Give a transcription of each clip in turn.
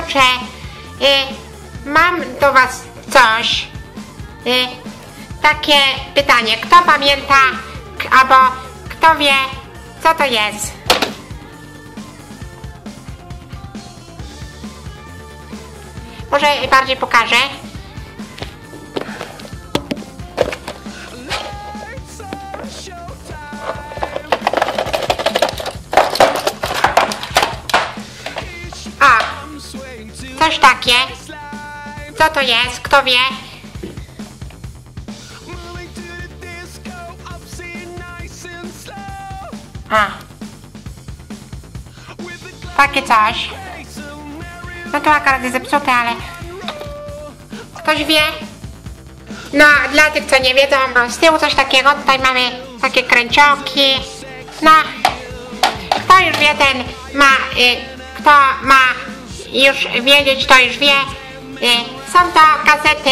kurczę, y, mam do was coś. Y, takie pytanie, kto pamięta, albo kto wie, co to jest? Może bardziej pokażę. Takie. Co to jest? Kto wie? A. Takie coś. No to akurat jest zepsute, ale... Ktoś wie? No, dla tych, co nie wiedzą, z tyłu coś takiego. Tutaj mamy takie kręcioki. No, kto już wie, ten ma... Y, kto ma już wiedzieć, to już wie. Y, są to kasety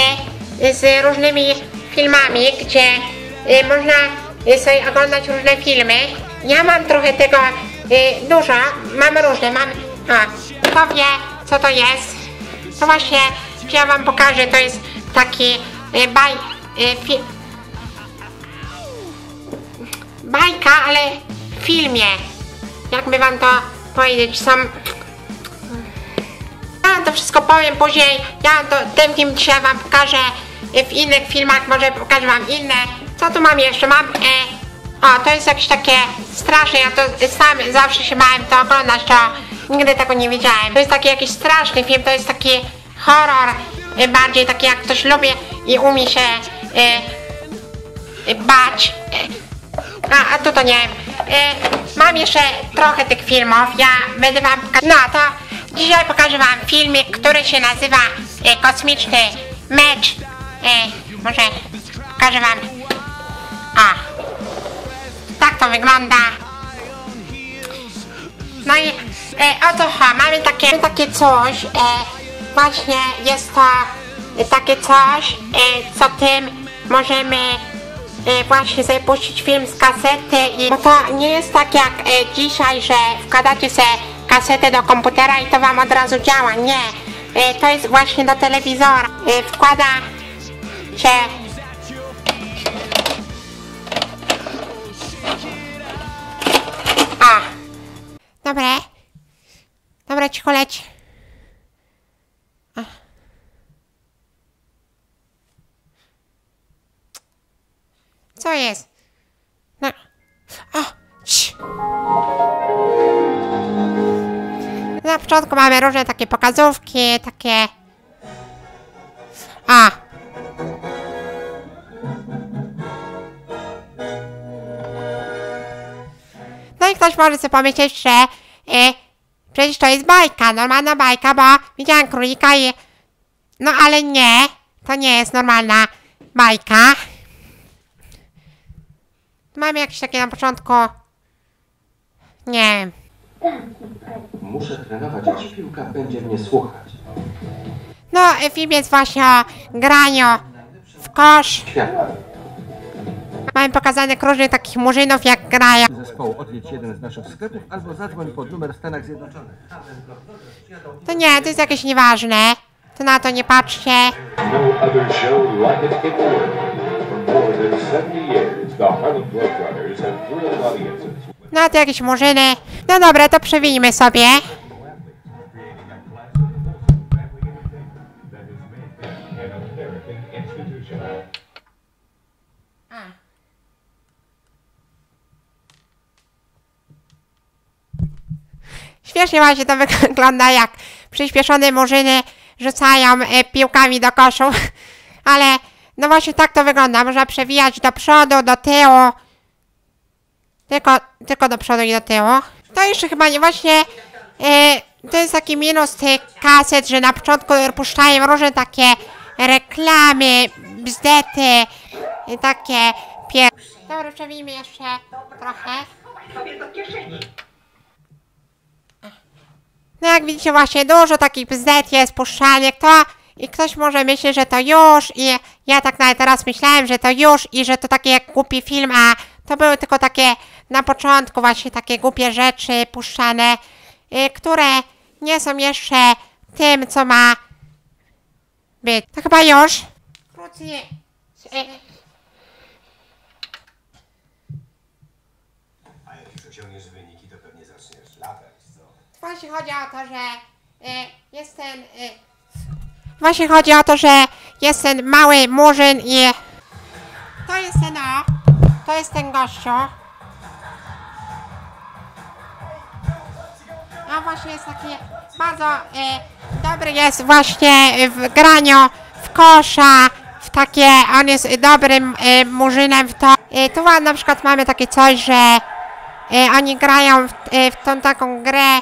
z różnymi filmami, gdzie y, można y, sobie oglądać różne filmy. Ja mam trochę tego dużo, mam różne, mam... A, kto wie, co to jest? To właśnie, ja wam pokażę, to jest taki baj... Bajka, ale w filmie. Jakby wam to powiedzieć, są... Ja to wszystko powiem później, ja to, ten film dzisiaj wam pokażę w innych filmach, może pokażę wam inne. Co tu mam jeszcze? Mam... E, o, to jest jakieś takie straszne, ja to sam zawsze się bałem to oglądać, to nigdy tego nie widziałem. To jest taki jakiś straszny film, to jest taki horror, y, bardziej taki jak ktoś lubi i umie się y, y, bać. Y, a, a tu to nie wiem. Y, mam jeszcze trochę tych filmów, ja będę wam poka- No to dzisiaj pokażę wam filmik, który się nazywa y, Kosmiczny Mecz. Y, może pokażę wam. A. Tak to wygląda. No i e, ha, mamy takie, takie coś, e, właśnie jest to e, takie coś, e, co tym możemy e, właśnie sobie puścić film z kasety i bo to nie jest tak jak e, dzisiaj, że wkładacie sobie kasetę do komputera i to wam od razu działa, nie. E, to jest właśnie do telewizora. E, wkłada się A. Dobre. Dobra, cicho leć. Na początku mamy różne takie pokazówki, takie... A. No i ktoś może sobie pomyśleć, że e, przecież to jest bajka, normalna bajka, bo widziałem królika i... No ale nie, to nie jest normalna bajka. Mamy jakieś takie na początku... Nie wiem. Muszę trenować, aż piłka będzie mnie słuchać. No, film jest właśnie o graniu w kosz. Światła. Mamy pokazanych różnych takich murzynów, jak grają. Zespołu odwiedź jeden z naszych sklepów albo zadzwoń pod numer w Stanach Zjednoczonych. To nie, to jest jakieś nieważne. To na to nie patrzcie. No other show like it in the world. For more than 70 years, the Harlem Globetrotters have thrilled audiences No to jakieś murzyny. No dobra, to przewijmy sobie. Śmiesznie właśnie to wygląda, jak przyspieszone murzyny rzucają e, piłkami do koszu. Ale no właśnie tak to wygląda. Można przewijać do przodu, do tyłu. Tylko, tylko do przodu i do tyłu. To jeszcze chyba nie właśnie... E, to jest taki minus tych kaset, że na początku puszczają różne takie reklamy, bzdety, i takie pier... Dobra, przewijmy jeszcze trochę. No jak widzicie właśnie dużo takich bzdet jest puszczanych, to i ktoś może myśleć, że to już i ja tak nawet teraz myślałem, że to już i że to taki jak głupi film, a to były tylko takie na początku właśnie takie głupie rzeczy puszczane, y, które nie są jeszcze tym, co ma być. To chyba już. Wkrótce. e, A jak już osiągniesz wyniki, to pewnie zaczniesz latać, co? Właśnie chodzi o to, że y, jest ten. Y, właśnie chodzi o to, że jest ten mały murzyn i. To jest ten o. To jest ten gościu. A właśnie jest taki bardzo y, dobry jest właśnie w graniu w kosza, w takie, on jest dobrym y, murzynem w to. Y, tu na przykład mamy takie coś, że E, oni grają w, e, w tą taką grę,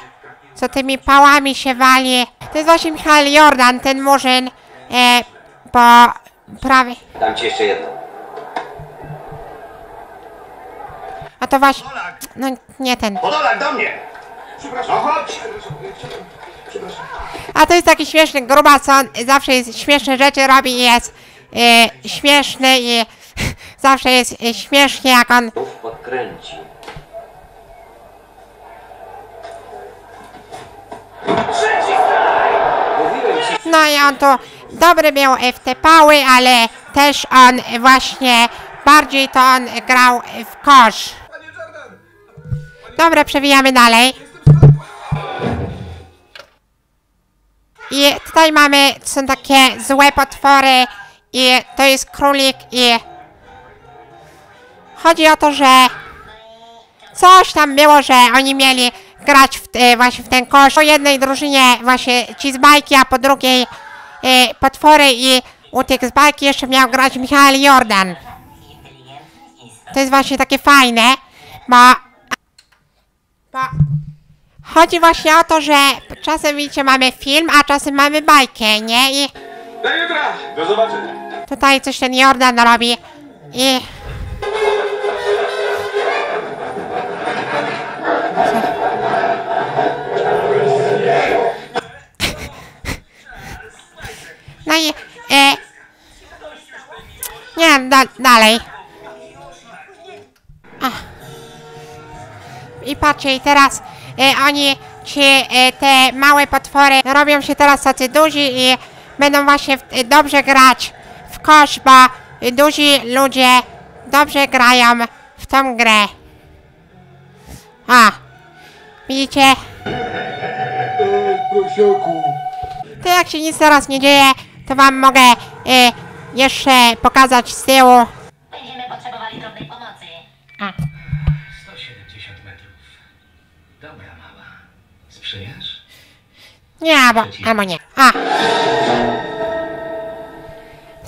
co tymi pałami się wali. To jest właśnie Michał Jordan, ten murzyn, e, po prawie... Dam ci jeszcze jedną. A to właśnie... No nie ten. Podolak do mnie! Przepraszam. No chodź! A to jest taki śmieszny grubas, co on zawsze jest śmieszne rzeczy robi i jest e, śmieszny i zawsze jest e, śmiesznie jak on... Podkręci. No i on tu dobry był e, w te pały, ale też on właśnie bardziej to on grał w kosz. Dobra, przewijamy dalej. I tutaj mamy, są takie złe potwory i to jest królik i chodzi o to, że coś tam było, że oni mieli grać w, e, właśnie w ten kosz. Po jednej drużynie właśnie ci z bajki, a po drugiej e, potwory i u tych z bajki jeszcze miał grać Michał Jordan. To jest właśnie takie fajne, bo, bo chodzi właśnie o to, że czasem widzicie mamy film, a czasem mamy bajkę, nie? I Do jutra! Do zobaczenia. tutaj coś ten Jordan robi i... No i... E, nie, da, dalej. Ach. I patrzcie, i teraz oni, ci, e, te małe potwory robią się teraz tacy duzi i będą właśnie w, e, dobrze grać w kosz, bo e, duzi ludzie dobrze grają w tą grę. A, widzicie? Prosiaku. To jak się nic teraz nie dzieje, to wam mogę e, jeszcze pokazać z tyłu. Będziemy potrzebowali drobnej pomocy. A. 170 metrów. Dobra, mała. Sprzyjasz? Nie, albo, albo nie. A.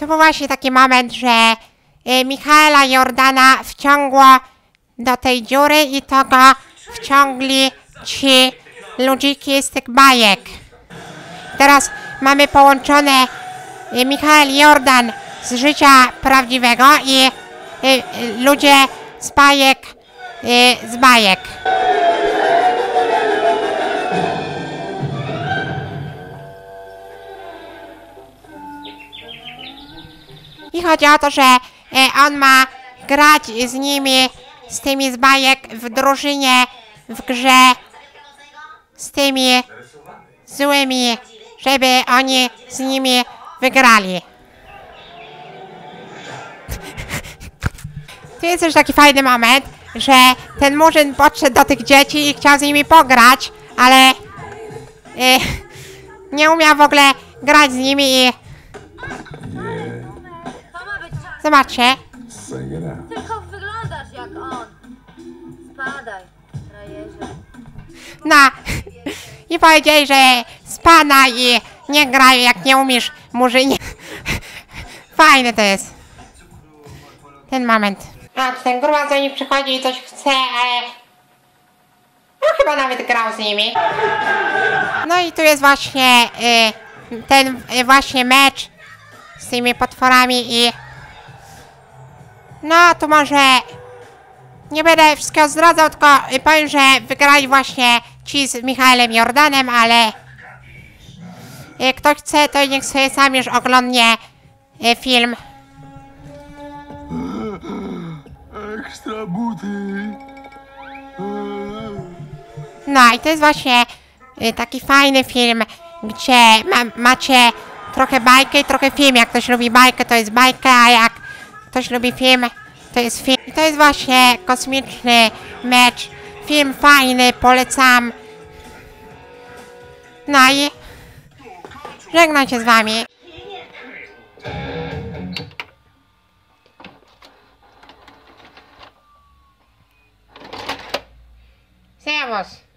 To był właśnie taki moment, że y, Michaela Jordana wciągło do tej dziury i to go wciągli ci ludziki z tych bajek. Teraz mamy połączone y, Michael Jordan z życia prawdziwego i y, ludzie z bajek, z bajek. I chodzi o to, że e, on ma grać z nimi, z tymi z bajek w drużynie, w grze, z tymi złymi, żeby oni z nimi wygrali. Tu jest też taki fajny moment, że ten murzyn podszedł do tych dzieci i chciał z nimi pograć, ale e, nie umiał w ogóle grać z nimi i zobaczcie. Tylko wyglądasz jak on. Spadaj, frajerze. No. I powiedzieli, że spada i nie graj jak nie umiesz murzynie. Fajne to jest. Ten moment. A, ten grubas do nich przychodzi i coś chce, ale... No chyba nawet grał z nimi. No i tu jest właśnie y, ten y, właśnie mecz z tymi potworami i... No, tu może nie będę wszystkiego zdradzał, tylko powiem, że wygrali właśnie ci z Michaelem Jordanem, ale y, kto chce, to niech sobie sam już oglądnie y, film. Ekstra buty. No i to jest właśnie y, taki fajny film gdzie ma, macie trochę bajkę i trochę film. Jak ktoś lubi bajkę, to jest bajka, a jak ktoś lubi film, to jest film. I to jest właśnie kosmiczny mecz. Film fajny, polecam. No i żegnam się z wami. Servus.